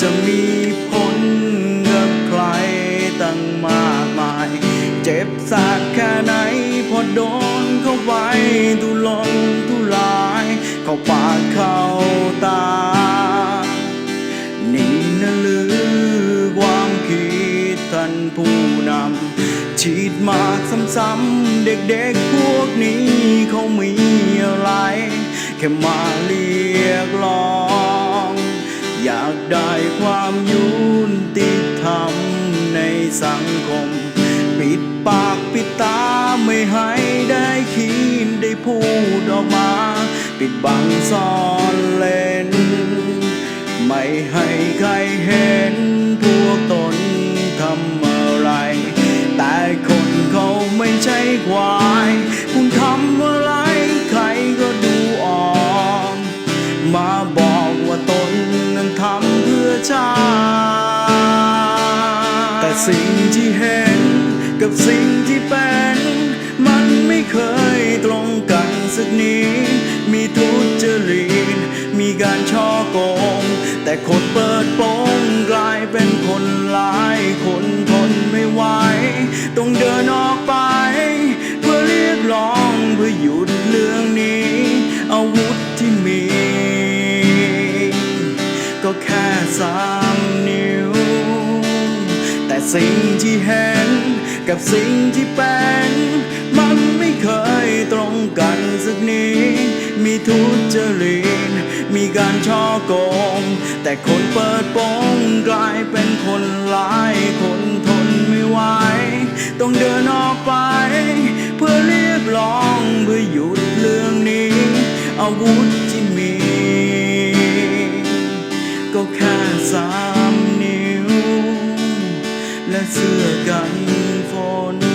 จะมีผลกับใครตั้งมากมาย เจ็บสักแค่ไหน พอโดนเข้าไว้ทุลนทุลาย เข้าปากเข้าตา นี่นะลือความคิดท่านผู้นำฉีดมากซ้ำๆเด็กๆพวกนี้เขามีอะไร แค่มาเรียกร้อง ความยุติธรรมในสังคม ปิดปากปิดตาไม่ให้ได้คิดได้พูดออกมา ปิดบังซ่อนเล่นไม่ให้ใครเห็นพวกตนทำอะไร แต่คนเขาไม่ใช่ควายคุณทำอะไรใครก็ดูออก มาบอกว่าตนนั้นทำเพื่อชาติ สิ่งที่เห็น กับสิ่งที่เป็น มันไม่เคยตรงกันสักนิดมีทุจริตมีการช่อโกง แต่คนเปิดโปงกลายเป็นคนหลายคนทนไม่ไหวต้องเดินออกไป เพื่อเรียกร้องเพื่อหยุดเรื่องนี้ อาวุธที่มี ก็แค่สามนิ้ว สิ่งที่เห็น กับสิ่งที่เป็น มันไม่เคยตรงกันสักนิดมีทุจริตมีการช่อโกง แต่คนเปิดโปงกลายเป็นคนหลายคนทนไม่ไหวต้องเดินออกไป เพื่อเรียกร้องเพื่อหยุดเรื่องนี้ อาวุธ เสื้อกันฝน